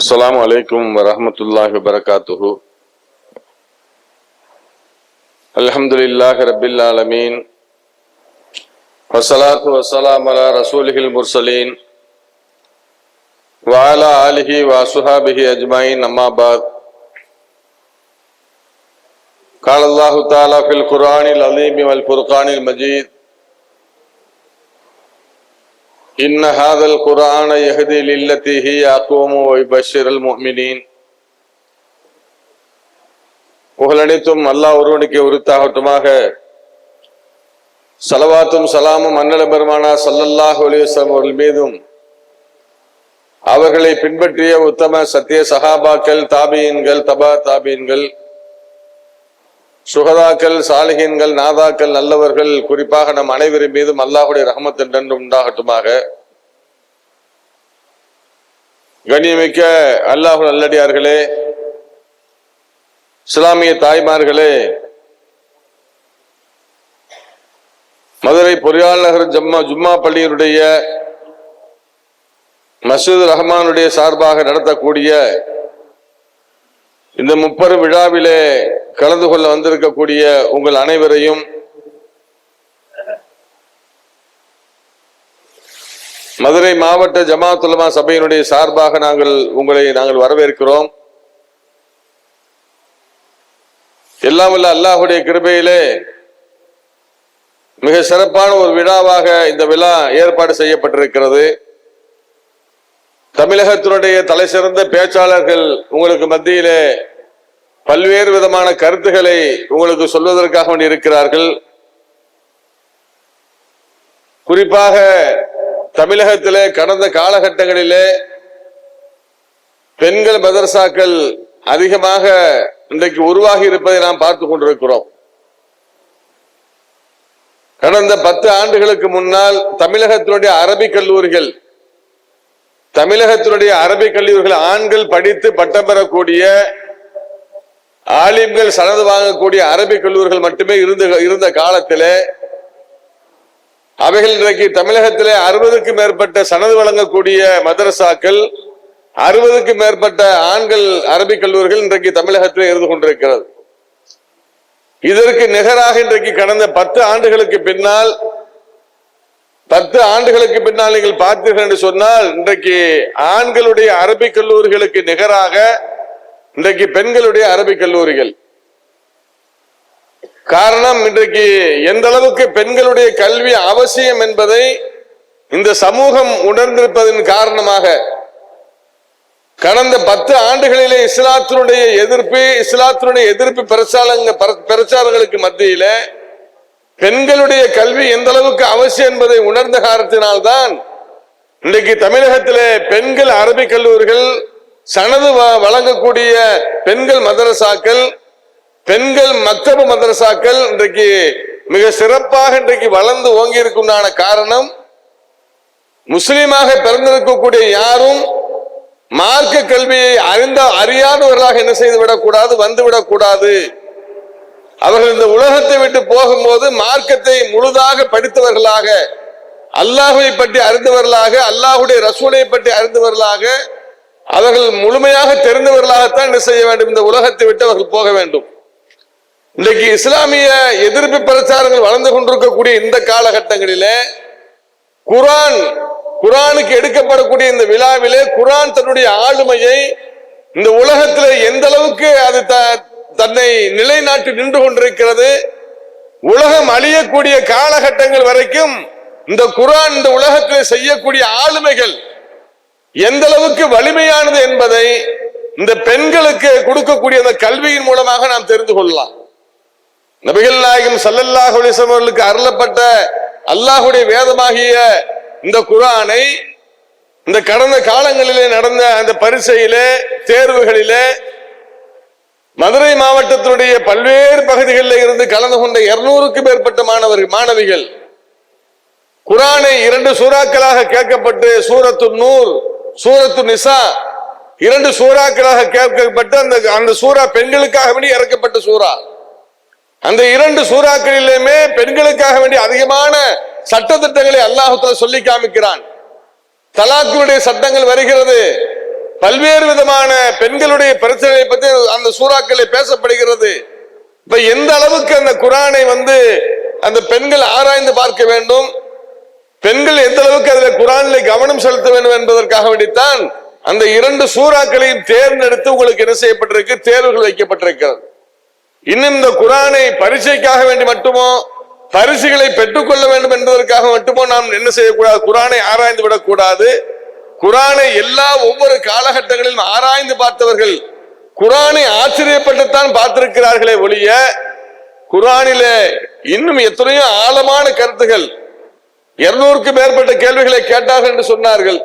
السلام عليكم ورحمة الله وبركاته. الحمد لله رب العالمين. والصلاة والسلام على رسوله المرسلين. وعلى آله وصحابه أجمعين أما بعد. قال الله تعالى في القرآن العظيم والفرقان المجيد. إن هذا القرآن يهدي للتي هي أقوم ويبشر المؤمنين புகழனைத்தும் அல்லாஹ் ஒருவனுக்கு உரித்தாகட்டுமாக சலவாத்தும் சலாமும் அன்னல பெருமானா சல்லல்லாஹு அலைஹி வஸல்லம் அவர்கள் மீதும் அவர்களை பின்பற்றிய உத்தம சத்திய சஹாபாக்கள் தாபியன்கள் தபா தாபியன்கள் சுகதாக்கள் சாலிகின்கள் நாதாக்கள் நல்லவர்கள் குறிப்பாக நம் அனைவரின் மீதும் அல்லாஹுடைய ரஹமத் உண்டாகட்டுமாக. கண்ணியமிக்க அல்லாஹு நல்லடியார்களே இஸ்லாமிய தாய்மார்களே மதுரை பொறியாளர் நகர் ஜம்மா ஜும்மா பள்ளியினுடைய மசூத் ரஹ்மானுடைய சார்பாக நடத்தக்கூடிய இந்த முப்பெரும் விழாவிலே கலந்து கொள்ள வந்திருக்கக்கூடிய உங்கள் அனைவரையும் மதுரை மாவட்ட ஜமாத்துலமா சபையினுடைய சார்பாக நாங்கள் உங்களை நாங்கள் வரவேற்கிறோம். எல்லாம் வல்ல அல்லாஹுடைய கிருபையிலே மிக சிறப்பான ஒரு விழாவாக இந்த விழா ஏற்பாடு செய்யப்பட்டிருக்கிறது. தமிழகத்தினுடைய தலை சிறந்த பேச்சாளர்கள் உங்களுக்கு மத்தியிலே பல்வேறு விதமான கருத்துக்களை உங்களுக்கு சொல்வதற்காக இருக்கிறார்கள். குறிப்பாக தமிழகத்திலே கடந்த காலகட்டங்களிலே பெண்கள் மதரசாக்கள் அதிகமாக இன்றைக்கு உருவாகி இருப்பதை நாம் பார்த்து கொண்டிருக்கிறோம். கடந்த பத்து ஆண்டுகளுக்கு முன்னால் தமிழகத்தினுடைய அரபிக் கல்லூரிகள் தமிழகத்தினுடைய அரபிக் கல்லூரிகள் ஆண்கள் படித்து பட்டம் பெறக்கூடிய ஆலிம்கள் சனது வாங்கக்கூடிய அரபிக் கல்லூரிகள் மட்டுமே இருந்த இருந்த காலத்திலே அவைகள் இன்றைக்கு தமிழகத்திலே அறுபதுக்கும் மேற்பட்ட சனது வழங்கக்கூடிய மதரசாக்கள் அறுபதுக்கும் மேற்பட்ட ஆண்கள் அரபிக் கல்லூரிகள் இன்றைக்கு தமிழகத்திலே இருந்து கொண்டிருக்கிறது. இதற்கு நிகராக இன்றைக்கு கடந்த பத்து ஆண்டுகளுக்கு பின்னால் பத்து ஆண்டுகளுக்கு பின்னால் நீங்கள் பார்த்தீர்கள் என்று சொன்னால் இன்றைக்கு ஆண்களுடைய அரபிக் கல்லூரிகளுக்கு நிகராக இன்றைக்கு பெண்களுடைய அரபிக் கல்லூரிகள். காரணம் இன்றைக்கு எந்த அளவுக்கு பெண்களுடைய கல்வி அவசியம் என்பதை இந்த சமூகம் உணர்ந்திருப்பதன் காரணமாக கடந்த பத்து ஆண்டுகளிலே இஸ்லாத்தினுடைய எதிர்ப்பு இஸ்லாத்தினுடைய எதிர்ப்பு பிரச்சாரங்க பிரச்சாரங்களுக்கு மத்தியில பெண்களுடைய கல்வி எந்த அளவுக்கு அவசியம் என்பதை உணர்ந்த காரணத்தினால்தான் இன்றைக்கு தமிழகத்திலே பெண்கள் அரபிக் கல்லூரிகள் சனது வ- வழங்கக்கூடிய பெண்கள் மதரசாக்கள் பெண்கள் மக்தப மதரசாக்கள் இன்றைக்கு மிக சிறப்பாக இன்றைக்கு வளர்ந்து ஓங்கி இருக்குண்டான காரணம் முஸ்லீமாக பிறந்திருக்கக்கூடிய யாரும் மார்க்க கல்வியை அறிந்த அறியாதவர்களாக என்ன செய்து விடக்கூடாது வந்து விடக்கூடாது அவர்கள் இந்த உலகத்தை விட்டு போகும்போது மார்க்கத்தை முழுதாக படித்தவர்களாக அல்லாஹுவை பற்றி அறிந்தவர்களாக அல்லாஹுடைய ரசூலை பற்றி அறிந்தவர்களாக அவர்கள் முழுமையாக தெரிந்தவர்களாகத்தான் என்ன செய்ய வேண்டும்? இந்த உலகத்தை விட்டு அவர்கள் போக வேண்டும். இன்றைக்கு இஸ்லாமிய எதிர்ப்பு பிரச்சாரங்கள் வளர்ந்து கொண்டிருக்கக்கூடிய இந்த காலகட்டங்களிலே குரான் குரானுக்கு எடுக்கப்படக்கூடிய இந்த விழாவிலே குரான் தன்னுடைய ஆளுமையை இந்த உலகத்தில் எந்த அளவுக்கு அது த- தன்னை நிலைநாட்டி நின்று கொண்டிருக்கிறது. உலகம் அழியக்கூடிய காலகட்டங்கள் வரைக்கும் இந்த குரான் இந்த உலகத்தில் செய்யக்கூடிய ஆளுமைகள் எந்த அளவுக்கு வலிமையானது என்பதை இந்த பெண்களுக்கு கொடுக்கக்கூடிய அந்த கல்வியின் மூலமாக நாம் தெரிந்து கொள்ளலாம். நபிகள் நாயகம் ஸல்லல்லாஹு அவர்களுக்கு அருளப்பட்ட அல்லாஹுடைய வேதமாகிய இந்த குரானை இந்த கடந்த காலங்களிலே நடந்த அந்த பரிசையிலே தேர்வுகளிலே மதுரை மாவட்டத்தினுடைய பல்வேறு பகுதிகளில் இருந்து கலந்து கொண்ட இருநூறுக்கும் மேற்பட்ட மாணவர்கள் மாணவிகள் குரானை இரண்டு சூறாக்களாக கேட்கப்பட்டு சூரத்து நூர் சூரத்து நிசா இரண்டு சூறாக்களாக கேட்கப்பட்டு அந்த அந்த சூறா பெண்களுக்காக வேண்டி இறக்கப்பட்ட சூறா. அந்த இரண்டு சூறாக்களிலுமே பெண்களுக்காக வேண்டிய அதிகமான சட்டத்திட்டங்களை அல்லாஹத்துல சொல்லி காமிக்கிறான். தலாக்குடைய சட்டங்கள் வருகிறது. பல்வேறு விதமான பெண்களுடைய பிரச்சனையை பத்தி அந்த சூறாக்களை பேசப்படுகிறது. இப்ப எந்த அளவுக்கு அந்த குரானை வந்து அந்த பெண்கள் ஆராய்ந்து பார்க்க வேண்டும்? பெண்கள் எந்த அளவுக்கு அதுல குரான்ல கவனம் செலுத்த வேண்டும் என்பதற்காக வேண்டித்தான் அந்த இரண்டு சூறாக்களையும் தேர்ந்தெடுத்து உங்களுக்கு என்ன செய்யப்பட்டிருக்கு? தேர்வுகள் வைக்கப்பட்டிருக்கிறது. இன்னும் இந்த குரானை பரீட்சைக்காக வேண்டி மட்டுமோ பரிசுகளை பெற்றுக்கொள்ள வேண்டும் என்பதற்காக மட்டுமோ நாம் என்ன செய்யக்கூடாது? குரானை ஆராய்ந்து விடக்கூடாது. குரானை எல்லா ஒவ்வொரு காலகட்டங்களிலும் ஆராய்ந்து பார்த்தவர்கள் குரானை ஆச்சரியப்பட்டுத்தான் பார்த்திருக்கிறார்களே ஒழிய குரானிலே இன்னும் எத்தனையோ ஆழமான கருத்துகள் இருநூறுக்கு மேற்பட்ட கேள்விகளை கேட்டார்கள் என்று சொன்னார்கள்.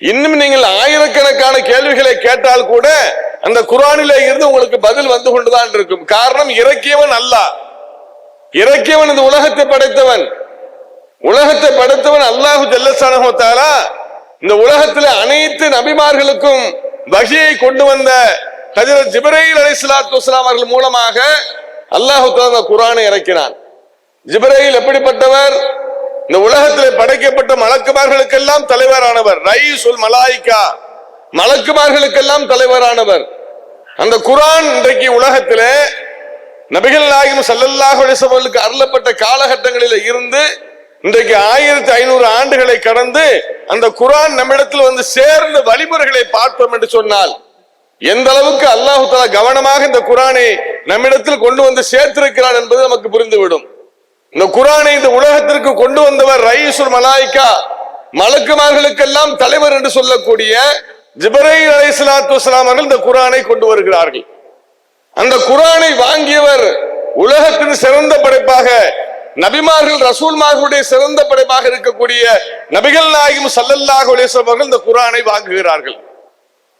இன்னும் நீங்கள் ஆயிரக்கணக்கான கேள்விகளை கேட்டால் கூட அந்த குரானிலே இருந்து உங்களுக்கு பதில் வந்து கொண்டுதான் இருக்கும். காரணம் இறக்கியவன் அல்லாஹ் இறக்கியவன் இந்த உலகத்தை படைத்தவன். உலகத்தை படைத்தவன் அல்லாஹு ஜல்லசானஹாலா இந்த உலகத்தில் அனைத்து நபிமார்களுக்கும் வகையை கொண்டு வந்த ஹஜரத் ஜிப்ரைல் அலைஹிஸ்ஸலாத்து வஸலாம் அவர்கள் மூலமாக அல்லாஹு தஆலா குரானை இறக்கினான். ஜிப்ரைல் எப்படிப்பட்டவர்? இந்த உலகத்தில் படைக்கப்பட்ட மலக்குமார்களுக்கெல்லாம் தலைவரானவர். ரைசுல் மலாய்கா மலக்குமார்களுக்கெல்லாம் தலைவரானவர். அந்த குரான் இன்றைக்கு உலகத்திலே நபிகள் நாயகம் சல்லல்லாஹ் அலிசவர்களுக்கு அருளப்பட்ட காலகட்டங்களில் இருந்து இன்றைக்கு ஆயிரத்தி ஐநூறு ஆண்டுகளை கடந்து அந்த குரான் நம்மிடத்தில் வந்து சேர்ந்த வழிமுறைகளை பார்ப்போம் என்று சொன்னால் எந்த அளவுக்கு அல்லாஹு கவனமாக இந்த குரானை நம்மிடத்தில் கொண்டு வந்து சேர்த்திருக்கிறார் என்பது நமக்கு புரிந்துவிடும். இந்த குரானை இந்த உலகத்திற்கு கொண்டு வந்தவர் ரைசுல் மலாயிகா மலக்குமார்களுக்கெல்லாம் தலைவர் என்று சொல்லக்கூடிய ஜிபரை அலைஹிஸ்ஸலாத்து வஸலாம் அவர்கள் இந்த குரானை கொண்டு வருகிறார்கள். அந்த குரானை வாங்கியவர் உலகத்தின் சிறந்த படைப்பாக நபிமார்கள் ரசூல்மார்களுடைய சிறந்த படைப்பாக இருக்கக்கூடிய நபிகள் நாயகம் சல்லல்லாஹு அலைஹி அவர்கள் இந்த குரானை வாங்குகிறார்கள்.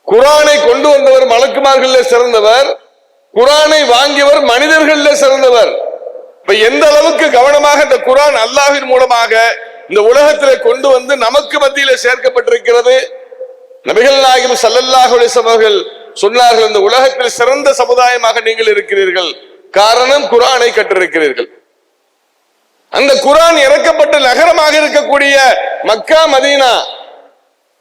குரானை கொண்டு வந்தவர் மலக்குமார்கள் சிறந்தவர் குரானை வாங்கியவர் மனிதர்கள் சிறந்தவர். இப்ப எந்த அளவுக்கு கவனமாக இந்த குரான் அல்லாஹின் மூலமாக இந்த உலகத்திலே கொண்டு வந்து நமக்கு மத்தியில சேர்க்கப்பட்டிருக்கிறது? நபிகள் நாயகம் ஸல்லல்லாஹு அலைஹி அவர்கள் சொன்னார்கள் இந்த உலகத்தில் சிறந்த சமுதாயமாக நீங்கள் இருக்கிறீர்கள். காரணம் குரானை கற்றிருக்கிறீர்கள். அந்த குரான் இறக்கப்பட்ட நகரமாக இருக்கக்கூடிய மக்கா மதீனா.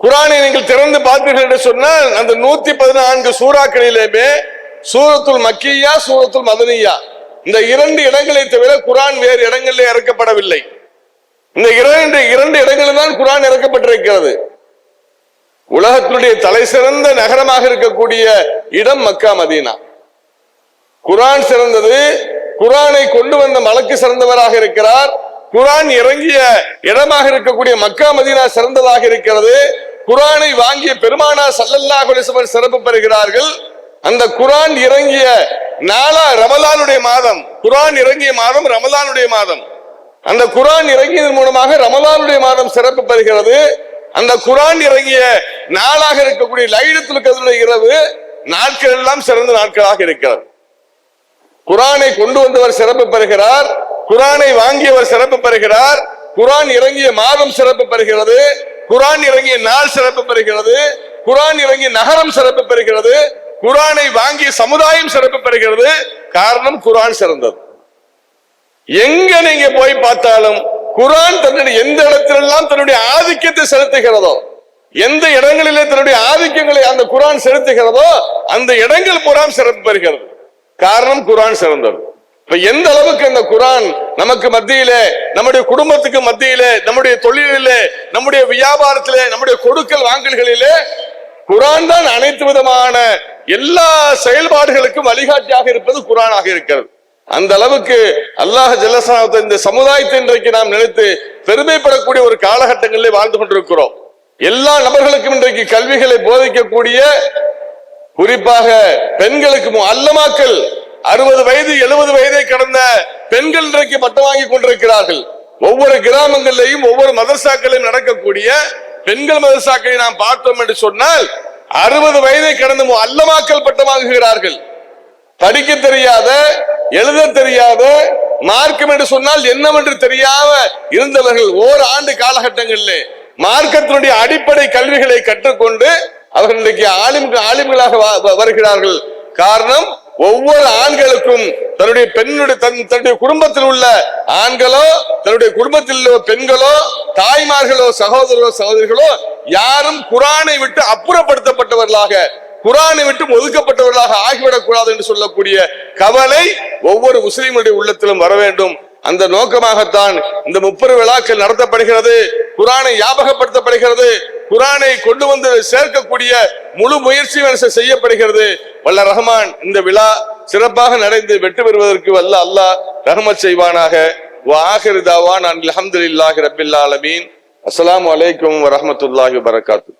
குரானை நீங்கள் திறந்து பார்த்தீர்கள் என்று சொன்னால் அந்த நூத்தி பதினான்கு சூறாக்களிலுமே சூரத்துல் மக்கியா சூரத்துல் மதனியா. இந்த இரண்டு இடங்களை தவிர குரான் வேறு இடங்களிலே இறக்கப்படவில்லை. இந்த இரண்டு இரண்டு இடங்களில் தான் குரான் இறக்கப்பட்டிருக்கிறது. உலகத்தினுடைய தலை சிறந்த நகரமாக இருக்கக்கூடிய இடம் மக்கா மதீனா. குரான் சிறந்தது குரானை கொண்டு வந்த மலக்கு சிறந்தவராக இருக்கிறார். குரான் இறங்கிய இடமாக இருக்கக்கூடிய மக்கா மதீனா சிறந்ததாக இருக்கிறது. குரானை வாங்கிய பெருமானா சல்லல்லா அலைஹி சிறப்பு பெறுகிறார்கள். அந்த குரான் இறங்கிய நாளா ரமலானுடைய மாதம். குரான் இறங்கிய மாதம் ரமலானுடைய மாதம். அந்த குரான் இறங்கியதன் மூலமாக ரமலானுடைய மாதம் சிறப்பு பெறுகிறது. அந்த குரான் இறங்கிய நாளாக இருக்கக்கூடிய லைலத்துல் கதருடைய இரவு நாட்கள் எல்லாம் சிறந்த நாட்களாக இருக்கிறது. குரானை கொண்டு வந்தவர் சிறப்பு பெறுகிறார். குரானை வாங்கியவர் சிறப்பு பெறுகிறார். குரான் இறங்கிய மாதம் சிறப்பு பெறுகிறது. குரான் இறங்கிய நாள் சிறப்பு பெறுகிறது. குரான் இறங்கிய நகரம் சிறப்பு பெறுகிறது. குரானை வாங்கிய சமுதாயம் சிறப்பு பெறுகிறது. காரணம் குரான் சிறந்தது. எங்க நீங்க போய் பார்த்தாலும் குரான் தன்னுடைய எந்த இடத்திலெல்லாம் தன்னுடைய ஆதிக்கத்தை செலுத்துகிறதோ எந்த இடங்களிலே தன்னுடைய ஆதிக்கங்களை அந்த குரான் செலுத்துகிறதோ அந்த இடங்கள் புறாம் சிறப்பு பெறுகிறது. காரணம் குரான் சிறந்தது. இப்ப எந்த அளவுக்கு அந்த குரான் நமக்கு மத்தியிலே நம்முடைய குடும்பத்துக்கு மத்தியிலே நம்முடைய தொழிலிலே நம்முடைய வியாபாரத்திலே நம்முடைய கொடுக்கல் வாங்கல்களிலே குரான் தான் அனைத்து விதமான எல்லா செயல்பாடுகளுக்கும் வழிகாட்டியாக இருப்பது குரானாக இருக்கிறது. அந்த அளவுக்கு அல்லாஹ் ஜல்லசானத்தை இந்த சமுதாயத்தை இன்றைக்கு நாம் நினைத்து பெருமைப்படக்கூடிய ஒரு காலகட்டங்களிலே வாழ்ந்து கொண்டிருக்கிறோம். எல்லா நபர்களுக்கும் இன்றைக்கு கல்விகளை போதிக்கக்கூடிய குறிப்பாக பெண்களுக்கு மு- அல்லமாக்கல் அறுபது வயது எழுபது வயதை கடந்த பெண்கள் இன்றைக்கு பட்டம் வாங்கி கொண்டிருக்கிறார்கள். ஒவ்வொரு கிராமங்களிலையும் ஒவ்வொரு மதரசாக்களையும் நடக்கக்கூடிய பெண்கள் மதரசாக்களை நாம் பார்த்தோம் என்று சொன்னால் அறுபது வயதை கடந்த மு- அல்லமாக்கல் பட்டம் வாங்குகிறார்கள். படிக்க தெரியாத எழுத தெரியாத மார்க்கம் என்று சொன்னால் என்னவென்று தெரியாம இருந்தவர்கள் ஓர் ஆண்டு காலகட்டங்களிலே மார்க்கத்தினுடைய அடிப்படை கல்விகளை கற்றுக்கொண்டு அவர்கள் இன்றைக்கு ஆலிம் ஆலிம்களாக வ- வ- வருகிறார்கள். காரணம் ஒவ்வொரு ஆண்களுக்கும் தன்னுடைய பெண்ணுடைய தன் தன்னுடைய குடும்பத்தில் உள்ள ஆண்களோ தன்னுடைய குடும்பத்தில் உள்ள பெண்களோ தாய்மார்களோ சகோதரோ சகோதரிகளோ யாரும் குரானை விட்டு அப்புறப்படுத்தப்பட்டவர்களாக குரானை விட்டு ஒதுக்கப்பட்டவர்களாக ஆகிவிடக் கூடாது என்று சொல்லக்கூடிய கவலை ஒவ்வொரு முஸ்லீமுடைய உள்ளத்திலும் வர வேண்டும். அந்த நோக்கமாகத்தான் இந்த முப்பெரு விழாக்கள் நடத்தப்படுகிறது. குரானை ஞாபகப்படுத்தப்படுகிறது. குரானை கொண்டு வந்து சேர்க்கக்கூடிய முழு முயற்சி செய்யப்படுகிறது? வல்ல ரஹமான் இந்த விழா சிறப்பாக நடந்து வெற்றி பெறுவதற்கு வல்ல அல்லாஹ் ரஹமத் செய்வானாக. வாஹிர் தாவான் அல்ஹம்துலில்லாஹி ரப்பில் அஸ்லாம் வலைக்கம் வரமத்துல்லாஹி வரகாத்து